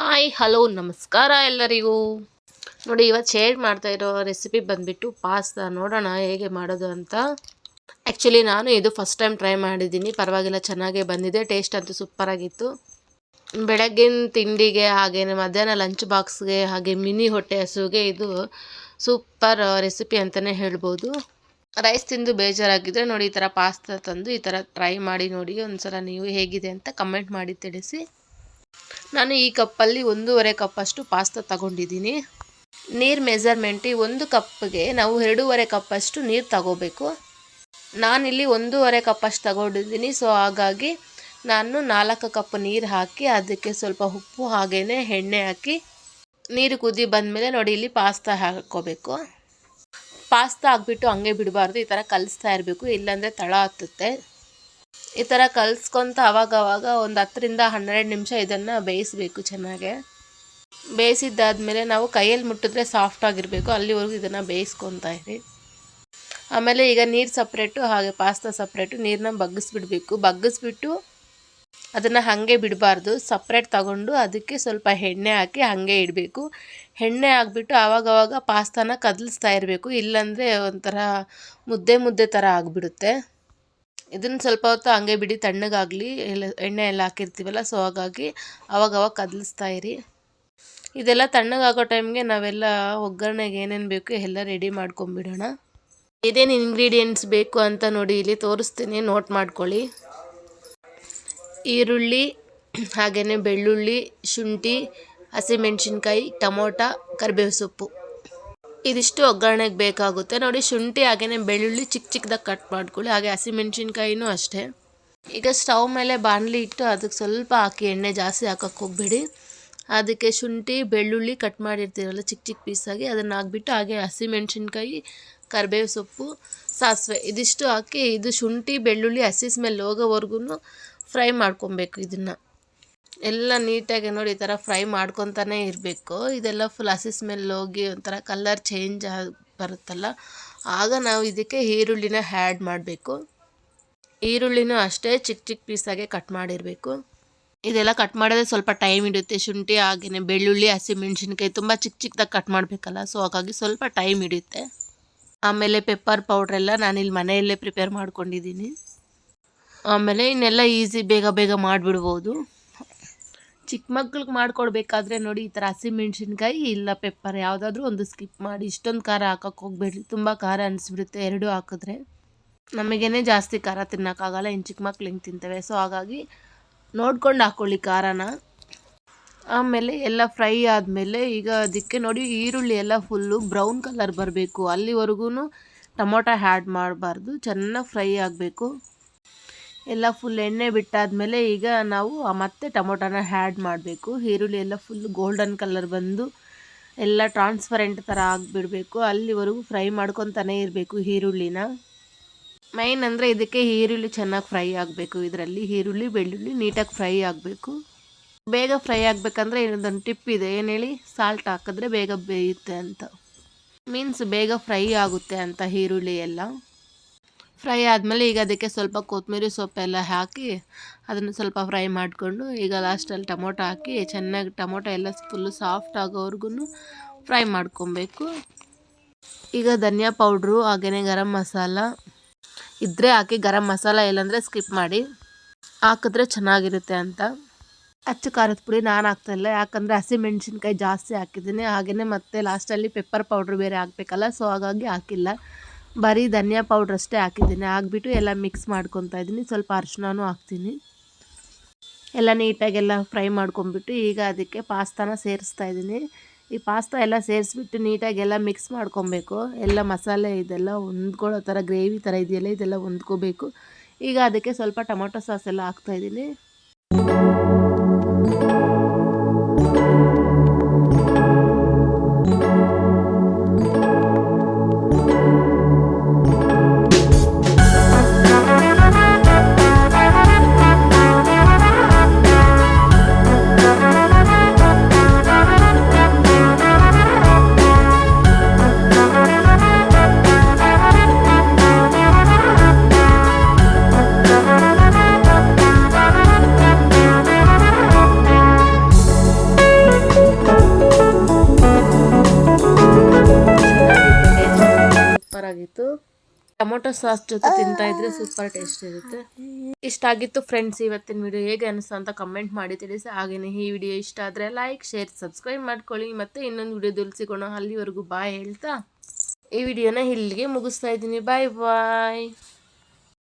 Hi, hello, ನಮಸ್ಕಾರ ಎಲ್ಲರಿಗೂ. ನೋಡಿ ಇವತ್ತು ಶೇರ್ ಮಾಡ್ತಾ ಇರೋ ರೆಸಿಪಿ ಬಂದುಬಿಟ್ಟು ಪಾಸ್ತಾ ನೋಡೋಣ, ಹೇಗೆ ಮಾಡೋದು ಅಂತ. ಆ್ಯಕ್ಚುಲಿ ನಾನು ಇದು ಫಸ್ಟ್ ಟೈಮ್ ಟ್ರೈ ಮಾಡಿದ್ದೀನಿ. ಪರವಾಗಿಲ್ಲ, ಚೆನ್ನಾಗೇ ಬಂದಿದೆ. ಟೇಸ್ಟ್ ಅಂತೂ ಸೂಪರಾಗಿತ್ತು ಬೆಳಗ್ಗಿನ ತಿಂಡಿಗೆ ಹಾಗೇ, ಮಧ್ಯಾಹ್ನ ಲಂಚ್ ಬಾಕ್ಸ್ಗೆ ಹಾಗೆ, ಮಿನಿ ಹೊಟ್ಟೆ ಹಸುವಿಗೆ ಇದು ಸೂಪರ್ ರೆಸಿಪಿ ಅಂತಲೇ ಹೇಳ್ಬೋದು. ರೈಸ್ ತಿಂದು ಬೇಜಾರಾಗಿದ್ದರೆ ನೋಡಿ, ಈ ಥರ ಪಾಸ್ತಾ ತಂದು ಈ ಥರ ಟ್ರೈ ಮಾಡಿ ನೋಡಿ. ಒಂದು ಸಲ ನೀವು ಹೇಗಿದೆ ಅಂತ ಕಮೆಂಟ್ ಮಾಡಿ ತಿಳಿಸಿ. ನಾನು ಈ ಕಪ್ಪಲ್ಲಿ ಒಂದೂವರೆ ಕಪ್ಪಷ್ಟು ಪಾಸ್ತಾ ತಗೊಂಡಿದ್ದೀನಿ. ನೀರು ಮೆಜರ್ಮೆಂಟ್ ಈ ಒಂದು ಕಪ್ಗೆ ನಾವು ಎರಡೂವರೆ ಕಪ್ಪಷ್ಟು ನೀರು ತಗೋಬೇಕು. ನಾನಿಲ್ಲಿ ಒಂದೂವರೆ ಕಪ್ಪಷ್ಟು ತಗೊಂಡಿದ್ದೀನಿ, ಸೊ ಹಾಗಾಗಿ ನಾನು ನಾಲ್ಕು ಕಪ್ ನೀರು ಹಾಕಿ ಅದಕ್ಕೆ ಸ್ವಲ್ಪ ಉಪ್ಪು ಹಾಗೆಯೇ ಎಣ್ಣೆ ಹಾಕಿ ನೀರು ಕುದಿ ಬಂದಮೇಲೆ ನೋಡಿ ಇಲ್ಲಿ ಪಾಸ್ತಾ ಹಾಕ್ಕೋಬೇಕು ಪಾಸ್ತಾ ಹಾಕ್ಬಿಟ್ಟು ಹಂಗೆ ಬಿಡಬಾರ್ದು, ಈ ಥರ ಕಲಿಸ್ತಾ ಇರಬೇಕು, ಇಲ್ಲಾಂದರೆ ತಳ ಹತ್ತುತ್ತೆ. ಈ ಥರ ಕಲಿಸ್ಕೊಂತ ಅವಾಗ ಒಂದು ಹತ್ತರಿಂದ ಹನ್ನೆರಡು ನಿಮಿಷ ಇದನ್ನು ಬೇಯಿಸಬೇಕು ಚೆನ್ನಾಗೆ. ಬೇಯಿಸಿದ್ದಾದಮೇಲೆ ನಾವು ಕೈಯಲ್ಲಿ ಮುಟ್ಟಿದ್ರೆ ಸಾಫ್ಟ್ ಆಗಿರಬೇಕು. ಅಲ್ಲಿವರೆಗೂ ಇದನ್ನು ಬೇಯಿಸ್ಕೊತಾ ಇರಿ. ಆಮೇಲೆ ಈಗ ನೀರು ಸಪ್ರೇಟು ಹಾಗೆ ಪಾಸ್ತಾ ಸಪ್ರೇಟು ನೀರನ್ನ ಬಗ್ಗಿಸ್ಬಿಡಬೇಕು. ಬಗ್ಗಿಸ್ಬಿಟ್ಟು ಅದನ್ನು ಹಾಗೆ ಬಿಡಬಾರ್ದು. ಸಪ್ರೇಟ್ ತಗೊಂಡು ಅದಕ್ಕೆ ಸ್ವಲ್ಪ ಎಣ್ಣೆ ಹಾಕಿ ಹಾಗೆ ಇಡಬೇಕು. ಎಣ್ಣೆ ಹಾಕ್ಬಿಟ್ಟು ಆವಾಗವಾಗ ಪಾಸ್ತಾನ ಕದಲಿಸ್ತಾ ಇರಬೇಕು. ಇಲ್ಲಾಂದರೆ ಒಂಥರ ಮುದ್ದೆ ಮುದ್ದೆ ಥರ ಆಗಿಬಿಡುತ್ತೆ. ಇದನ್ನು ಸ್ವಲ್ಪ ಹೊತ್ತು ಹಂಗೆ ಬಿಡಿ, ತಣ್ಣಗಾಗಲಿ ಎಲ್ಲ ಎಣ್ಣೆ ಎಲ್ಲ ಹಾಕಿರ್ತೀವಲ್ಲ ಸೊ ಹಾಗಾಗಿ ಅವಾಗವಾಗ ಕದಲಿಸ್ತಾ ಇರಿ. ಇದೆಲ್ಲ ತಣ್ಣಗಾಗೋ ಟೈಮ್ಗೆ ನಾವೆಲ್ಲ ಒಗ್ಗರಣೆಗೆ ಏನೇನು ಬೇಕು ಎಲ್ಲ ರೆಡಿ ಮಾಡ್ಕೊಂಬಿಡೋಣ. ಏನೇನು ಇಂಗ್ರೀಡಿಯೆಂಟ್ಸ್ ಬೇಕು ಅಂತ ನೋಡಿ ಇಲ್ಲಿ ತೋರಿಸ್ತೀನಿ ನೋಟ್ ಮಾಡ್ಕೊಳ್ಳಿ. ಈರುಳ್ಳಿ ಹಾಗೆಯೇ ಬೆಳ್ಳುಳ್ಳಿ, ಶುಂಠಿ, ಹಸಿಮೆಣ್ಸಿನ್ಕಾಯಿ, ಟೊಮೊಟ, ಕರಿಬೇವು ಸೊಪ್ಪು. ಇದಿಷ್ಟು ಒಗ್ಗರಣೆಗೆ ಬೇಕಾಗುತ್ತೆ. ನೋಡಿ, ಶುಂಠಿ ಹಾಗೆಯೇ ಬೆಳ್ಳುಳ್ಳಿ ಚಿಕ್ಕ ಚಿಕ್ಕದಾಗಿ ಕಟ್ ಮಾಡ್ಕೊಳ್ಳಿ. ಹಾಗೆ ಹಸಿಮೆಣ್ಸಿನ್ಕಾಯಿನೂ ಅಷ್ಟೇ. ಈಗ ಸ್ಟವ್ ಮೇಲೆ ಬಾಣಲಿ ಇಟ್ಟು ಅದಕ್ಕೆ ಸ್ವಲ್ಪ ಹಾಕಿ ಎಣ್ಣೆ ಜಾಸ್ತಿ ಹಾಕೋಕ್ಕೆ ಹೋಗಬೇಡಿ. ಅದಕ್ಕೆ ಶುಂಠಿ, ಬೆಳ್ಳುಳ್ಳಿ ಕಟ್ ಮಾಡಿರ್ತೀರಲ್ಲ, ಚಿಕ್ಕ ಚಿಕ್ಕ ಪೀಸಾಗಿ ಅದನ್ನು ಹಾಕ್ಬಿಟ್ಟು ಹಾಗೆ ಹಸಿಮೆಣ್ಸಿನ್ಕಾಯಿ, ಕರಿಬೇವು ಸೊಪ್ಪು, ಸಾಸಿವೆ ಇದಿಷ್ಟು ಹಾಕಿ ಇದು ಶುಂಠಿ, ಬೆಳ್ಳುಳ್ಳಿ ಹಸಿ ಸ್ಮೆಲ್ ಹೋಗೋವರೆಗೂ ಫ್ರೈ ಮಾಡ್ಕೊಬೇಕು ಇದನ್ನು. ಎಲ್ಲ ನೀಟಾಗಿ ನೋಡಿ ಈ ಥರ ಫ್ರೈ ಮಾಡ್ಕೊತಾನೆ ಇರಬೇಕು. ಇದೆಲ್ಲ ಫುಲ್ ಹಸಿ ಸ್ಮೆಲ್ ಹೋಗಿ ಒಂಥರ ಕಲರ್ ಚೇಂಜ್ ಆಗಿ ಬರುತ್ತಲ್ಲ. ಆಗ ನಾವು ಇದಕ್ಕೆ ಈರುಳ್ಳಿನ ಹ್ಯಾಡ್ ಮಾಡಬೇಕು. ಈರುಳ್ಳಿನೂ ಅಷ್ಟೇ ಚಿಕ್ಕ ಚಿಕ್ಕ ಪೀಸಾಗೆ ಕಟ್ ಮಾಡಿರಬೇಕು. ಇದೆಲ್ಲ ಕಟ್ ಮಾಡೋದೇ ಸ್ವಲ್ಪ ಟೈಮ್ ಹಿಡಿಯುತ್ತೆ. ಶುಂಠಿ ಹಾಗೆಯೇ ಬೆಳ್ಳುಳ್ಳಿ, ಹಸಿಮೆಣ್ಸಿನ್ಕಾಯಿ ತುಂಬ ಚಿಕ್ಕ ಚಿಕ್ಕದಾಗಿ ಕಟ್ ಮಾಡಬೇಕಲ್ಲ. ಸೊ ಹಾಗಾಗಿ ಸ್ವಲ್ಪ ಟೈಮ್ ಹಿಡಿಯುತ್ತೆ. ಆಮೇಲೆ ಪೆಪ್ಪರ್ ಪೌಡ್ರೆಲ್ಲ ನಾನಿಲ್ಲಿ ಮನೆಯಲ್ಲೇ ಪ್ರಿಪೇರ್ ಮಾಡ್ಕೊಂಡಿದ್ದೀನಿ. ಆಮೇಲೆ ಇನ್ನೆಲ್ಲ ಈಸಿ ಬೇಗ ಬೇಗ ಮಾಡಿಬಿಡ್ಬೋದು. ಚಿಕ್ಕ ಮಕ್ಳಿಗೆ ಮಾಡ್ಕೊಡ್ಬೇಕಾದ್ರೆ ನೋಡಿ ಈ ಥರ ಹಸಿಮೆಣ್ಸಿನ್ಕಾಯಿ ಇಲ್ಲ ಪೆಪ್ಪರ್ ಯಾವುದಾದ್ರೂ ಒಂದು ಸ್ಕಿಪ್ ಮಾಡಿ ಇಷ್ಟೊಂದು ಖಾರ ಹಾಕಕ್ಕೆ ಹೋಗ್ಬೇಡ್ರಿ. ತುಂಬ ಖಾರ ಅನಿಸ್ಬಿಡುತ್ತೆ ಎರಡೂ ಹಾಕಿದ್ರೆ. ನಮಗೇನೆ ಜಾಸ್ತಿ ಖಾರ ತಿನ್ನೋಕ್ಕಾಗಲ್ಲ ಇನ್ನು ಚಿಕ್ಕ ಮಕ್ಳು ಹಿಂಗೆ ತಿಂತವೆ. ಸೊ ಹಾಗಾಗಿ ನೋಡ್ಕೊಂಡು ಹಾಕ್ಕೊಳ್ಳಿ ಖಾರನ. ಆಮೇಲೆ ಎಲ್ಲ ಫ್ರೈ ಆದಮೇಲೆ ಈಗ ಅದಕ್ಕೆ ನೋಡಿ ಈರುಳ್ಳಿ ಎಲ್ಲ ಫುಲ್ಲು ಬ್ರೌನ್ ಕಲರ್ ಬರಬೇಕು. ಅಲ್ಲಿವರೆಗೂ ಟೊಮೊಟೊ ಹ್ಯಾಡ್ ಮಾಡಬಾರ್ದು. ಚೆನ್ನಾಗಿ ಫ್ರೈ ಆಗಬೇಕು. ಎಲ್ಲ ಫುಲ್ ಎಣ್ಣೆ ಬಿಟ್ಟಾದಮೇಲೆ ಈಗ ನಾವು ಮತ್ತೆ ಟೊಮೊಟೊನ ಹ್ಯಾಡ್ ಮಾಡಬೇಕು. ಈರುಳ್ಳಿ ಎಲ್ಲ ಫುಲ್ ಗೋಲ್ಡನ್ ಕಲರ್ ಬಂದು ಎಲ್ಲ ಟ್ರಾನ್ಸ್ಪರೆಂಟ್ ಥರ ಆಗಿಬಿಡಬೇಕು. ಅಲ್ಲಿವರೆಗೂ ಫ್ರೈ ಮಾಡ್ಕೊತಾನೆ ಇರಬೇಕು ಈರುಳ್ಳಿನ. ಮೈನ್ ಅಂದರೆ ಇದಕ್ಕೆ ಈರುಳ್ಳಿ ಚೆನ್ನಾಗಿ ಫ್ರೈ ಆಗಬೇಕು ಇದರಲ್ಲಿ. ಈರುಳ್ಳಿ, ಬೆಳ್ಳುಳ್ಳಿ ನೀಟಾಗಿ ಫ್ರೈ ಆಗಬೇಕು. ಬೇಗ ಫ್ರೈ ಆಗಬೇಕಂದ್ರೆ ಇನ್ನೊಂದೊಂದು ಟಿಪ್ ಇದೆ. ಏನು ಹೇಳಿ? ಸಾಲ್ಟ್ ಹಾಕಿದ್ರೆ ಬೇಗ ಬೇಯುತ್ತೆ ಅಂತ. ಮೀನ್ಸ್ ಬೇಗ ಫ್ರೈ ಆಗುತ್ತೆ ಅಂತ ಈರುಳ್ಳಿ ಎಲ್ಲ. ಫ್ರೈ ಆದಮೇಲೆ ಈಗ ಅದಕ್ಕೆ ಸ್ವಲ್ಪ ಕೊತ್ತಂಬರಿ ಸೊಪ್ಪೆಲ್ಲ ಹಾಕಿ ಅದನ್ನು ಸ್ವಲ್ಪ ಫ್ರೈ ಮಾಡಿಕೊಂಡು ಈಗ ಲಾಸ್ಟಲ್ಲಿ ಟೊಮೊಟೊ ಹಾಕಿ ಚೆನ್ನಾಗಿ ಟೊಮೊಟೊ ಎಲ್ಲ ಫುಲ್ಲು ಸಾಫ್ಟ್ ಆಗೋವರೆಗೂ ಫ್ರೈ ಮಾಡ್ಕೊಬೇಕು. ಈಗ ಧನಿಯಾ ಪೌಡ್ರು ಹಾಗೆಯೇ ಗರಂ ಮಸಾಲ. ಇದ್ದರೆ ಹಾಕಿ ಗರಂ ಮಸಾಲ ಇಲ್ಲಾಂದರೆ ಸ್ಕಿಪ್ ಮಾಡಿ. ಹಾಕಿದ್ರೆ ಚೆನ್ನಾಗಿರುತ್ತೆ ಅಂತ. ಅಚ್ಚು ಖಾರದ ಪುಡಿ ನಾನು ಹಾಕ್ತಾಯಿಲ್ಲ ಯಾಕಂದರೆ ಹಸಿಮೆಣ್ಸಿನ್ಕಾಯಿ ಜಾಸ್ತಿ ಹಾಕಿದ್ದೀನಿ. ಹಾಗೆಯೇ ಮತ್ತೆ ಲಾಸ್ಟಲ್ಲಿ ಪೆಪ್ಪರ್ ಪೌಡ್ರ್ ಬೇರೆ ಹಾಕಬೇಕಲ್ಲ, ಸೊ ಹಾಗಾಗಿ ಹಾಕಿಲ್ಲ. ಬರೀ ಧನಿಯಾ ಪೌಡ್ರ್ ಅಷ್ಟೇ ಹಾಕಿದ್ದೀನಿ. ಹಾಕ್ಬಿಟ್ಟು ಎಲ್ಲ ಮಿಕ್ಸ್ ಮಾಡ್ಕೊತಾ ಇದ್ದೀನಿ. ಸ್ವಲ್ಪ ಅರಿಶಿನೂ ಹಾಕ್ತೀನಿ. ಎಲ್ಲ ನೀಟಾಗೆಲ್ಲ ಫ್ರೈ ಮಾಡ್ಕೊಂಬಿಟ್ಟು ಈಗ ಅದಕ್ಕೆ ಪಾಸ್ತಾನ ಸೇರಿಸ್ತಾ ಇದ್ದೀನಿ. ಈ ಪಾಸ್ತಾ ಎಲ್ಲ ಸೇರಿಸ್ಬಿಟ್ಟು ನೀಟಾಗೆಲ್ಲ ಮಿಕ್ಸ್ ಮಾಡ್ಕೊಬೇಕು. ಎಲ್ಲ ಮಸಾಲೆ ಇದೆಲ್ಲ ಹೊಂದ್ಕೊಳ್ಳೋ ಥರ ಗ್ರೇವಿ ಥರ ಇದೆಯಲ್ಲ ಇದೆಲ್ಲ ಹೊಂದ್ಕೋಬೇಕು. ಈಗ ಅದಕ್ಕೆ ಸ್ವಲ್ಪ ಟೊಮೊಟೊ ಸಾಸ್ ಎಲ್ಲ ಹಾಕ್ತಾಯಿದ್ದೀನಿ ಆಗಿತ್ತು. ಟೊಮೊಟೊ ಸಾಸ್ ಜೊತೆ ತಿಂತಾ ಇದ್ರೆ ಸೂಪರ್ ಟೇಸ್ಟ್ ಇರುತ್ತೆ. ಇಷ್ಟ ಆಗಿತ್ತು ಫ್ರೆಂಡ್ಸ್ ಇವತ್ತಿನ ವಿಡಿಯೋ ಹೇಗೆ ಅನಿಸ್ತು ಅಂತ ಕಮೆಂಟ್ ಮಾಡಿ ತಿಳಿಸಿ. ಹಾಗೆಯೇ ಈ ವಿಡಿಯೋ ಇಷ್ಟ ಆದರೆ ಲೈಕ್ ಶೇರ್ ಸಬ್ಸ್ಕ್ರೈಬ್ ಮಾಡ್ಕೊಳ್ಳಿ. ಮತ್ತೆ ಇನ್ನೊಂದು ವಿಡಿಯೋದಲ್ಲಿ ಸಿಗೋಣ ಅಲ್ಲಿವರೆಗೂ ಬಾಯ್ ಹೇಳ್ತಾ. ಈ ವಿಡಿಯೋನ ಇಲ್ಲಿಗೆ ಮುಗಿಸ್ತಾ ಇದ್ದೀನಿ. ಬಾಯ್ ಬಾಯ್